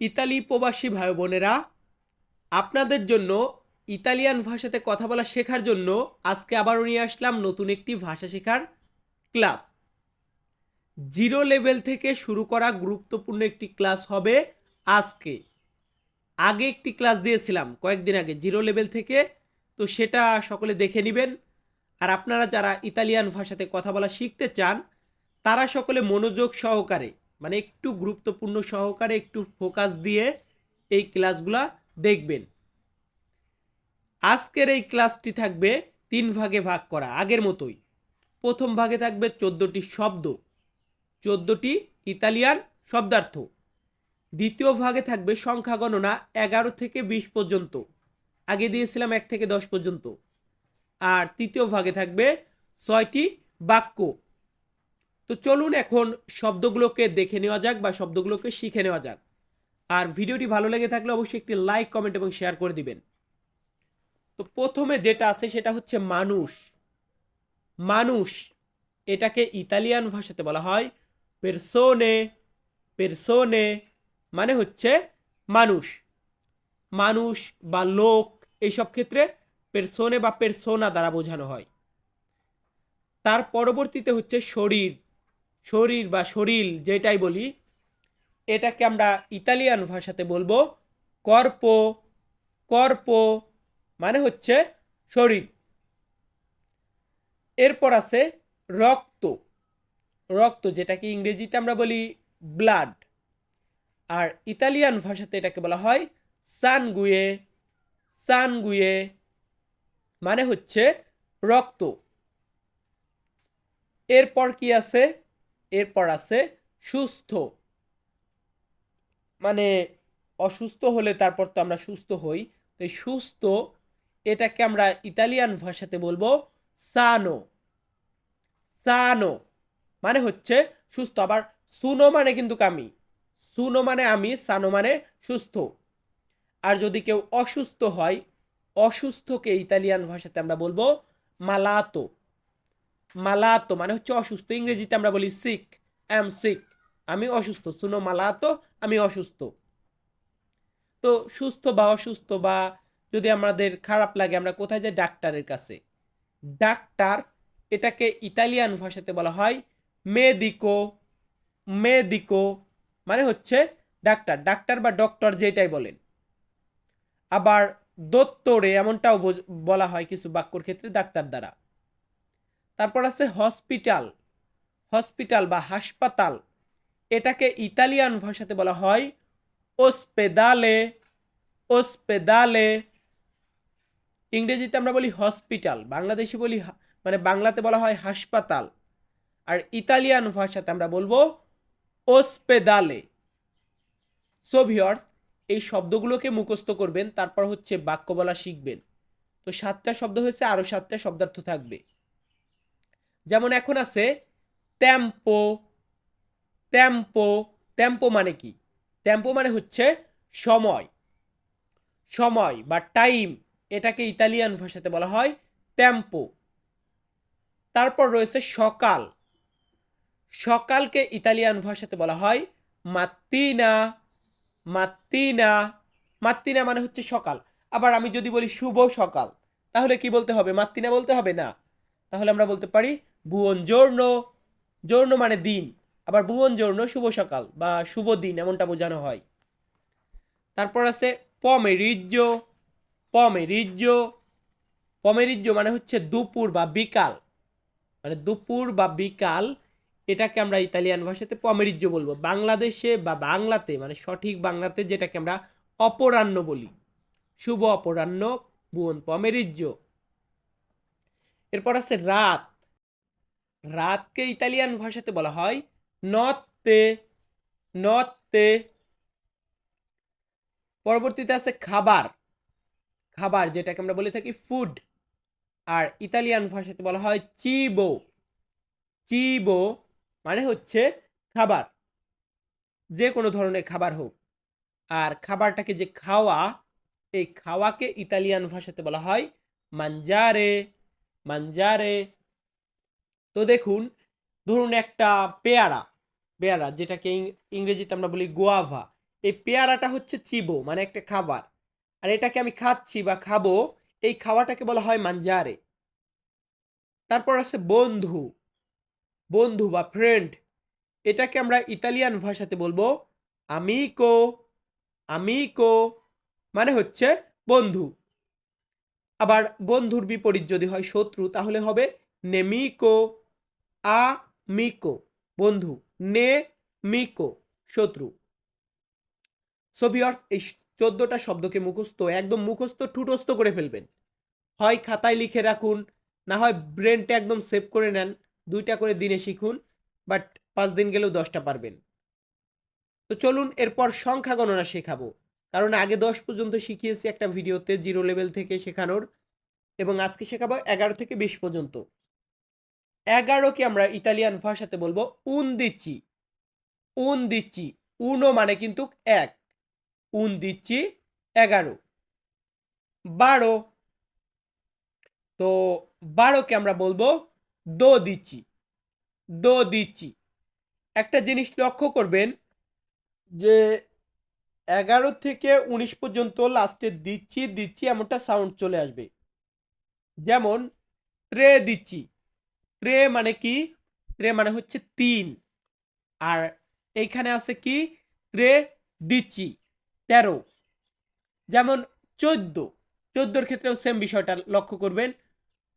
Italy প্রবাসী ভাই বোনেরা, আপনাদের জন্য ইতালিয়ান ভাষাতে কথা বলা শেখার জন্য আজকে আবারও নিয়ে আসলাম নতুন একটি ভাষা শেখার ক্লাস। জিরো লেভেল থেকে শুরু করা গুরুত্বপূর্ণ একটি ক্লাস হবে আজকে। আগে একটি ক্লাস দিয়েছিলাম কয়েকদিন আগে, জিরো লেভেল থেকে, তো সেটা সকলে দেখে নেবেন। আর আপনারা যারা ইতালিয়ান ভাষাতে কথা বলা শিখতে চান, তারা সকলে মনোযোগ সহকারে মানে একটু গুরুত্বপূর্ণ সহকারে একটু ফোকাস দিয়ে এই ক্লাসগুলা দেখবেন। আজকের এই ক্লাসটি থাকবে তিন ভাগে ভাগ করা, আগের মতোই। প্রথম ভাগে থাকবে চোদ্দোটি শব্দ, চোদ্দোটি ইতালিয়ান শব্দার্থ। দ্বিতীয় ভাগে থাকবে সংখ্যা গণনা এগারো থেকে বিশ পর্যন্ত, আগে দিয়েছিলাম এক থেকে দশ পর্যন্ত। আর তৃতীয় ভাগে থাকবে ছয়টি বাক্য তো চলুন এখন শব্দগুলোকে দেখে নেওয়া যাক বা শব্দগুলোকে শিখে নেওয়া যাক। আর ভিডিওটি ভালো লেগে থাকলে অবশ্যই একটি লাইক, কমেন্ট এবং শেয়ার করে দিবেন। তো প্রথমে যেটা আছে সেটা হচ্ছে মানুষ। মানুষ এটাকে ইতালিয়ান ভাষাতে বলা হয় পেরসোনে পেরসোনে মানে হচ্ছে মানুষ। মানুষ বা লোক এইসব ক্ষেত্রে পেরসোনে বা পেরসোনা দ্বারা বোঝানো হয়। তার পরবর্তীতে হচ্ছে শরীর। শরীর বা শরীর যেটাই বলি, এটাকে আমরা ইতালিয়ান ভাষাতে বলব কর্প কর্প মানে হচ্ছে শরীর। এরপর আছে রক্ত। রক্ত যেটাকে ইংরেজিতে আমরা বলি ব্লাড আর ইতালিয়ান ভাষাতে এটাকে বলা হয় সানগুয়ে সানগুয়ে মানে হচ্ছে রক্ত। এরপর কি আছে এরপর আছে সুস্থ। মানে অসুস্থ হলে তারপর তো আমরা সুস্থ হই। তো সুস্থ, এটাকে আমরা ইতালিয়ান ভাষাতে বলব সানো। সানো মানে হচ্ছে সুস্থ। আবার সুনো মানে কিন্তু আমি সুনো মানে আমি, সানো মানে সুস্থ। আর যদি কেউ অসুস্থ হয়, অসুস্থকে ইতালিয়ান ভাষাতে আমরা বলব মালাতো। মালাতো মানে হচ্ছে অসুস্থ। ইংরেজিতে আমরা বলি সিক অ্যাম সিক আমি অসুস্থ, শুনো, মালাতো, আমি অসুস্থ। তো সুস্থ বা অসুস্থ বা যদি আমাদের খারাপ লাগে, আমরা কোথায় যাই? ডাক্তারের কাছে। ডাক্তার এটাকে ইতালিয়ান ভাষাতে বলা হয় মেদিকো। মেদিকো মানে হচ্ছে ডাক্তার। ডাক্তার বা ডক্টর যেটাই বলেন। আবার দত্তরে এমনটাও বলা হয় কিছু বাক্যর ক্ষেত্রে ডাক্তার দ্বারা। তারপর আছে হসপিটাল হসপিটাল বা হাসপাতাল। এটাকে ইতালিয়ান ভাষাতে বলা হয় ওসপেদালে ওসপেদালে। ইংরেজিতে আমরা বলি হসপিটাল, বাংলাদেশি বলি মানে বাংলাতে বলা হয় হাসপাতাল। আর ইতালিয়ান ভাষাতে আমরা বলব ওসপেদালে। সো ভিওর্স এই শব্দগুলোকে মুখস্থ করবেন, তারপর হচ্ছে বাক্য বলা শিখবেন। তো সাতটা শব্দ হয়েছে আরও সাতটা শব্দার্থ থাকবে। যেমন এখন আছে ট্যাম্পো ট্যাম্পো ট্যাম্পো মানে কি? ট্যাম্পো মানে হচ্ছে সময়। সময় বা টাইম এটাকে ইতালিয়ান ভাষাতে বলা হয় ট্যাম্পো তারপর রয়েছে সকাল। সকালকে ইতালিয়ান ভাষাতে বলা হয় মাত্তিনা মাত্তিনা মাত্তিনা মানে হচ্ছে সকাল। আবার আমি যদি বলি শুভ সকাল, তাহলে কি বলতে হবে? মাত্তিনা বলতে হবে না। তাহলে আমরা বলতে পারি বুয়ন জোর্ণ জোর্ণ মানে দিন, আবার বুয়ন জোর্ণ শুভ সকাল বা শুভ দিন এমনটা বোঝানো হয়। তারপর আছে পমেরিজ্য পমেরিজ্য পমেরিজ্য মানে হচ্ছে দুপুর বা বিকাল। মানে দুপুর বা বিকাল, এটাকে আমরা ইতালিয়ান ভাষাতে পমেরিজ্য বলব। বাংলাদেশে বা বাংলাতে মানে সঠিক বাংলাতে যেটাকে আমরা অপরাহ্ন বলি। শুভ অপরাহ্ন, বুয়ন পমেরিজ্য। এরপর আছে রাত রাতকে ইতালিয়ান ভাষাতে বলা হয় নত্তে নত্তে। পরবর্তীতে আছে খাবার। খাবার, যেটাকে আমরা বলে থাকি ফুড আর ইতালিয়ান ভাষাতে বলা হয় চিবো। চিবো মানে হচ্ছে খাবার। যে কোনো ধরনের খাবার হোক। আর খাবারটাকে যে খাওয়া, এই খাওয়াকে ইতালিয়ান ভাষাতে বলা হয় মাঞ্জারে মাঞ্জারে তো দেখুন, ধরুন একটা পেয়ারা পেয়ারা যেটাকে ইংরেজিতে আমরা বলি গোয়াভা। এই পেয়ারাটা হচ্ছে চিবো মানে একটা খাবার। আর এটাকে আমি খাচ্ছি বা খাব, এই খাওয়াটাকে বলা হয় মাঞ্জারে। তারপর আছে বন্ধু বন্ধু বা ফ্রেন্ড এটাকে আমরা ইতালিয়ান ভাষাতে বলব আমিকো আমিকো মানে হচ্ছে বন্ধু। আবার বন্ধুর বিপরীত যদি হয় শত্রু, তাহলে হবে নেমিকো আ মিকো বন্ধু নে মিকো শত্রু সো এই চোদ্দটা শব্দকে মুখস্থ, একদম মুখস্থ, ঠুটস্থ করে ফেলবেন। হয় খাতায় লিখে রাখুন, না হয় ব্রেনটা একদম সেভ করে নেন, দুইটা করে দিনে শিখুন বাট পাঁচ দিন গেলেও দশটা পারবেন। তো চলুন এরপর সংখ্যা গণনা শেখাবো। কারণ আগে দশ পর্যন্ত শিখিয়েছি একটা ভিডিওতে জিরো লেভেল থেকে শেখানোর, এবং আজকে শেখাবো এগারো থেকে বিশ পর্যন্ত। এগারোকে আমরা ইতালিয়ান ভাষাতে বলব? উন দিচ্ছি উন মানে কিন্তু এক। উন দিচ্ছি এগারো। বারো। তো বারোকে আমরা বলব দো দিচ্ছি দো দিচ্ছি একটা জিনিস লক্ষ্য করবেন যে এগারো থেকে উনিশ পর্যন্ত লাস্টে দিচ্ছি দিচ্ছি এমনটা সাউন্ড চলে আসবে। যেমন ত্রে দিচ্ছি। ত্রে মানে কি? ত্রে মানে হচ্ছে তিন। আর এইখানে আছে কি? ত্রে দিচ্ছি তেরো। যেমন চোদ্দ। চোদ্দোর ক্ষেত্রেও সেম বিষয়টা লক্ষ্য করবেন।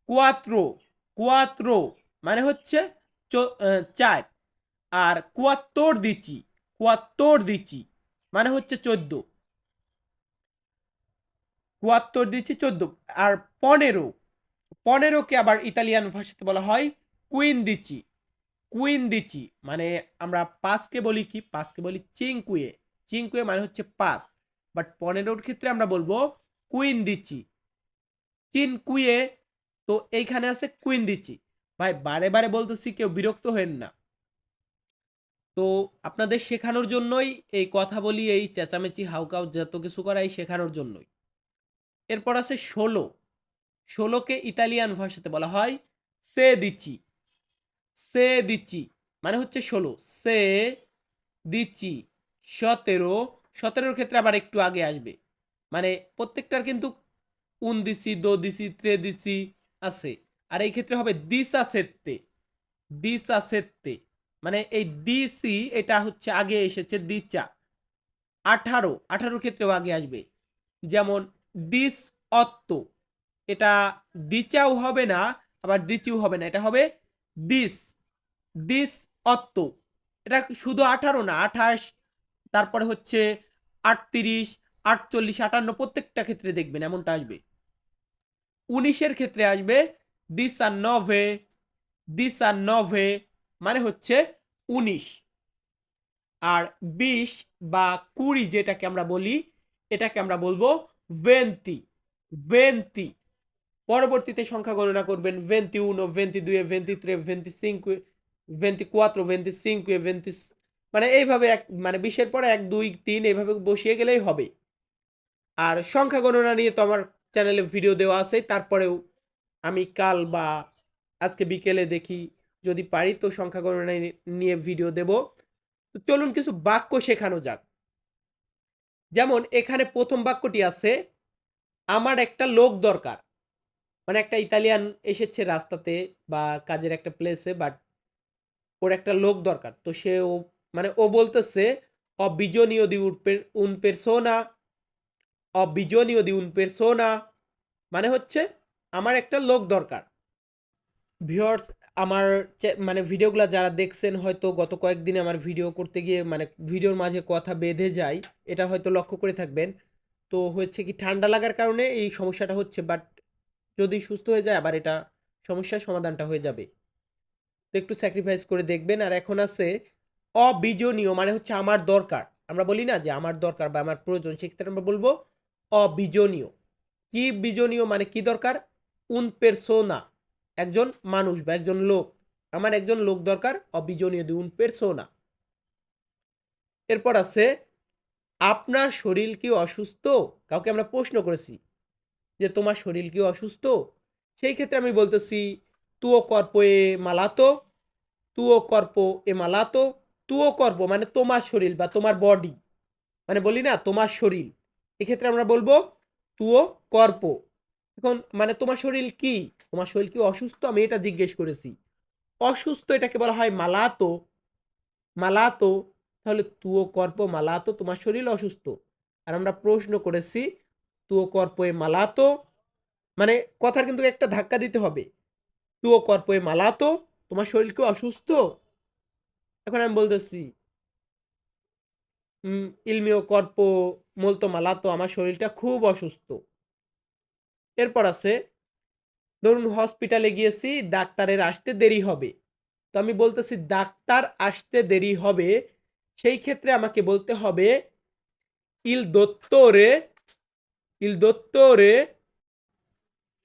কুয়াত্রো কুয়াত্রো মানে হচ্ছে চার। আর কুয়াত্তর দিচ্ছি কুয়াত্তর দিচ্ছি মানে হচ্ছে চোদ্দ। কুয়াত্তর দিচ্ছি চোদ্দ। আর পনেরো পনেরোকে আবার ইতালিয়ান ভাষাতে বলা হয় কুইন দিচ্ছি কুইন দিচ্ছি মানে আমরা পাঁচকে বলি কি? পাঁচকে বলি চিংকুয়ে। চিংকুয়ে মানে হচ্ছে পাঁচ। বাট পনেরোর ক্ষেত্রে আমরা বলব কুইন দিচ্ছি চিনকুয়ে, তো এইখানে আছে কুইন দিচ্ছি ভাই, বারে বারে বলতেছি কেউ বিরক্ত হেন না। তো আপনাদের শেখানোর জন্যই এই কথা বলি, এই চেঁচামেচি, হাউকাউ যত কিছু করা এই শেখানোর জন্যই। এরপর আছে ষোলো। ষোলোকে ইতালিয়ান ভাষাতে বলা হয় সে দিচ্ছি। সে দিচ্ছি মানে হচ্ছে ষোলো। সে দিচ্ছি, সতেরো। সতেরোর ক্ষেত্রে আবার একটু আগে আসবে। মানে প্রত্যেকটার কিন্তু উন দিছি দো দিছি ত্রে দিছি আছে। আর এই ক্ষেত্রে হবে দিসা সেত্তে। দিসা সেত্তে। মানে এই দিসি, এটা হচ্ছে আগে এসেছে দিচা। আঠারো, আঠারোর ক্ষেত্রেও আগে আসবে। যেমন দিস অত্ত। এটা দিচাও হবে না, আবার দিচিও হবে না, এটা হবে দিস দিস অত্ত। এটা শুধু আঠারো না, আঠাশ, তারপরে হচ্ছে আটত্রিশ, আটচল্লিশ, আটান্ন, প্রত্যেকটা ক্ষেত্রে দেখবেন এমনটা আসবে। উনিশের ক্ষেত্রে আসবে দিস আর নভে, দিস আর নভে মানে হচ্ছে উনিশ। আর বিশ বা কুড়ি যেটাকে আমরা বলি, এটাকে আমরা বলব ভেন্তি ভেন্তি পরবর্তীতে সংখ্যা গণনা করবেন ভেন্তি উনো ভেন্তি দুয়ে ভেন্তি ত্রে ভেন্তি সিঙ্কুয়ে ভেন্তি কুয়াত্রো ভেন্তি সিঙ্কুয়ে ভেন্তি মানে এইভাবে এক মানে বিশের পরে এক, দুই, তিন, এইভাবে বসিয়ে গেলেই হবে। আর সংখ্যা গণনা নিয়ে তো আমার চ্যানেলে ভিডিও দেওয়া আছে, তারপরেও আমি কাল বা আজকে বিকেলে দেখি, যদি পারি তো সংখ্যা গণনা নিয়ে ভিডিও দেব। তো চলুন কিছু বাক্য শেখানো যাক। যেমন, এখানে প্রথম বাক্যটি আছে, আমার একটা লোক দরকার। মানে একটা ইতালিয়ান এসেছে রাস্তাতে বা কাজের একটা প্লেসে বাট ওর একটা লোক দরকার। তো সে ও মানে ও বলতেছে অবিজনীয় দি উন পেরসোনা অবিজনীয় দি উন পেরসোনা। মানে হচ্ছে, আমার একটা লোক দরকার। ভিউয়ার্স আমার মানে ভিডিওগুলো যারা দেখছেন, হয়তো গত কয়েকদিনে আমার ভিডিও করতে গিয়ে মানে ভিডিওর মাঝে কথা বেঁধে যায়, এটা হয়তো লক্ষ্য করে থাকবেন। তো হচ্ছে কি, ঠান্ডা লাগার কারণে এই সমস্যাটা হচ্ছে বাট যদি সুস্থ হয়ে যায়, আবার এটা সমস্যার সমাধানটা হয়ে যাবে। তো একটু স্যাক্রিফাইস করে দেখবেন। আর এখন আছে অবিজনীয় মানে হচ্ছে আমার দরকার। আমরা বলি না যে আমার দরকার বা আমার প্রয়োজন, সেক্ষেত্রে আমরা বলব অবিজনীয়। কি বিজনীয় মানে কি দরকার? উন পেরসোনা একজন মানুষ বা একজন লোক। আমার একজন লোক দরকার, অবিজনীয় দি উন পেরসোনা এরপর আছে, আপনার শরীর কি অসুস্থ? কাউকে আমরা প্রশ্ন করেছি। যে তোমার শরীর কি অসুস্থ? সেই ক্ষেত্রে আমি বলতেছি, তুও কর্প এ মালাতো, তুও কর্প এ মালাতো, তুও কর্প মানে তোমার শরীর বা তোমার বডি মানে বলি না, তোমার শরীর। এক্ষেত্রে আমরা বলব, তুও কর্প। এখন মানে তোমার শরীর কি? তোমার শরীর কি অসুস্থ? আমি এটা জিজ্ঞেস করেছি। অসুস্থ এটাকে বলা হয় মালাতো। মালাতো, তাহলে তুও কর্প, মালাতো, তোমার শরীর অসুস্থ। আর আমরা প্রশ্ন করেছি তুও কর্প এ মালাতো। মানে কথার কিন্তু একটা ধাক্কা দিতে হবে। তুও কর্প এ মালাতো, তোমার শরীর কি অসুস্থ। এখন আমি বলতেছি ইলমিও কর্প মলতো মালাতো, আমার শরীরটা খুব অসুস্থ। এরপর আছে, ধরুন হসপিটালে গিয়েছি, ডাক্তারের আসতে দেরি হবে। তো আমি বলতেছি, ডাক্তার আসতে দেরি হবে। সেই ক্ষেত্রে আমাকে বলতে হবে, ইল দোত্তরে ইল দোত্তরে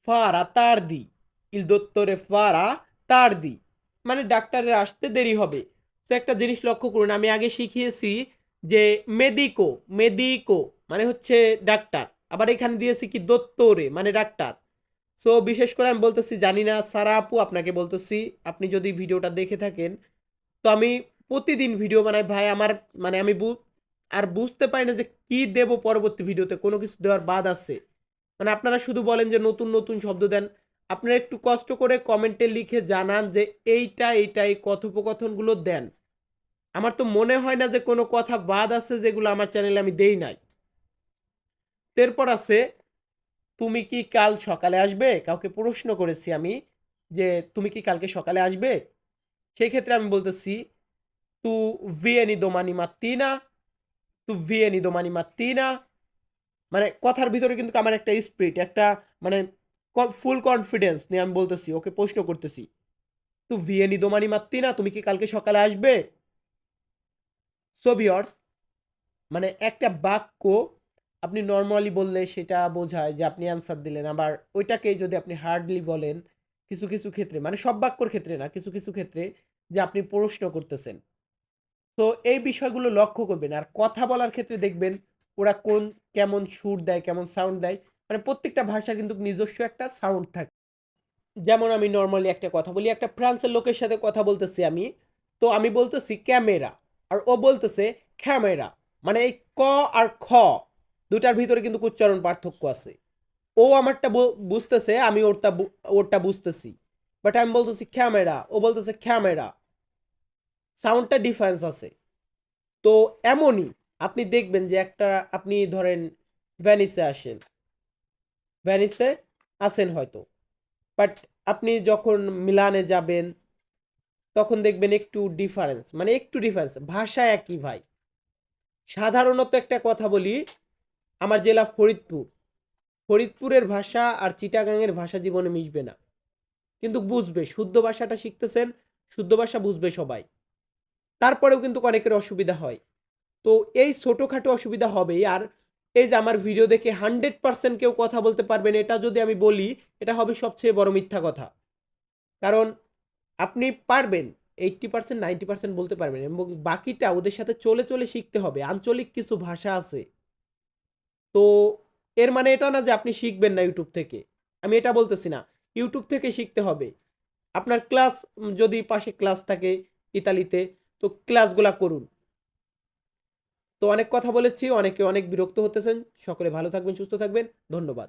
ফারা তারদি ইল দোত্তরে ফারা তারদি মানে ডাক্তারের আসতে দেরি হবে। তো একটা জিনিস লক্ষ্য করুন, আমি আগে শিখিয়েছি যে মেদিকো মেদিকো মানে হচ্ছে ডাক্তার। আবার এখানে দিয়েছি কি দোত্তরে মানে ডাক্তার। সো বিশেষ করে আমি বলতেছি, জানি না সারা আপু আপনাকে বলতেছি, আপনি যদি ভিডিওটা দেখে থাকেন। তো আমি প্রতিদিন ভিডিও বানাই, ভাই, আমার মানে আমি আর বুঝতে পারি না যে কি দেব পরবর্তী ভিডিওতে, কোনো কিছু দেওয়ার বাদ আছে। মানে আপনারা শুধু বলেন যে নতুন নতুন শব্দ দেন। আপনারা একটু কষ্ট করে কমেন্টে লিখে জানান যে এইটা এইটা এই কথোপকথনগুলো দেন। আমার তো মনে হয় না যে কোনো কথা বাদ আছে যেগুলো আমার চ্যানেলে আমি দেই নাই। এরপর আছে, তুমি কি কাল সকালে আসবে? কাউকে প্রশ্ন করেছি আমি যে, তুমি কি কালকে সকালে আসবে? সেই ক্ষেত্রে আমি বলতেছি, তু ভিয়েনি দোমানি মাত্তিনা তু ভিয়েনি দোমানি মাত্তিনা মানে কথার ভিতরে কিন্তু আমার একটা স্পিরিট একটা মানে ফুল কনফিডেন্স নিয়ে আমি বলতেছি, ওকে প্রশ্ন করতেছি। তু ভিয়েনি দোমানি মাত্তিনা তুমি কি কালকে সকালে আসবে? সোভিয়র্স মানে একটা বাক্য আপনি নর্মালি বললে সেটা বোঝায় যে আপনি অ্যান্সার দিলেন। আবার ওইটাকেই যদি আপনি হার্ডলি বলেন, কিছু কিছু ক্ষেত্রে মানে সব বাক্যর ক্ষেত্রে না, কিছু কিছু ক্ষেত্রে যে আপনি প্রশ্ন করতেছেন। তো এই বিষয়গুলো লক্ষ্য করবেন। আর কথা বলার ক্ষেত্রে দেখবেন ওরা কোন, কেমন সুর দেয়, কেমন সাউন্ড দেয়। মানে প্রত্যেকটা ভাষা কিন্তু নিজস্ব একটা সাউন্ড থাকে। যেমন আমি নর্মালি একটা কথা বলি, একটা ফ্রান্সের লোকের সাথে কথা বলতেছি আমি, তো আমি বলতেছি ক্যামেরা আর ও বলতেছে ক্যামেরা মানে এই ক আর খ দুটার ভিতরে কিন্তু উচ্চারণ পার্থক্য আছে। ও আমারটা বুঝতেছে, আমি ওরটা ওরটা বুঝতেছি। বাট আমি বলতেছি ক্যামেরা ও বলতেছে ক্যামেরা সাউন্ডটা ডিফারেন্স আছে। তো এমনই আপনি দেখবেন যে একটা, আপনি ধরেন ভ্যানিসে আসেন। ভ্যানিসে আসেন হয়তো। বাট আপনি যখন মিলানে যাবেন, তখন দেখবেন একটু ডিফারেন্স মানে একটু ডিফারেন্স। ভাষা একই ভাই। সাধারণত একটা কথা বলি, আমার জেলা ফরিদপুর। ফরিদপুরের ভাষা আর চিটাগাংয়ের ভাষা জীবনে মিশবে না। কিন্তু বুঝবে, শুদ্ধ ভাষাটা শিখতেছেন, শুদ্ধ ভাষা বুঝবে সবাই। তারপরেও কিন্তু অনেকের অসুবিধা হয়। তো এই ছোটোখাটো অসুবিধা হবেই। আর এই যে আমার ভিডিও দেখে হান্ড্রেড পার্সেন্ট কেউ কথা বলতে পারবেন, এটা যদি আমি বলি, এটা হবে সবচেয়ে বড় মিথ্যা কথা। কারণ আপনি পারবেন, এইট্টি পার্সেন্ট, নাইনটি পার্সেন্ট বলতে পারবেন এবং বাকিটা ওদের সাথে চলে চলে শিখতে হবে। আঞ্চলিক কিছু ভাষা আছে। তো এর মানে এটা না যে আপনি শিখবেন না ইউটিউব থেকে। আমি এটা বলতেছি না। ইউটিউব থেকে শিখতে হবে। আপনার ক্লাস, যদি পাশে ক্লাস থাকে ইতালিতে তো ক্লাসগুলা করুন। তো অনেক কথা বলেছি, অনেকে অনেক বিরক্ত হতেছেন। সকলে ভালো থাকবেন, সুস্থ থাকবেন। ধন্যবাদ।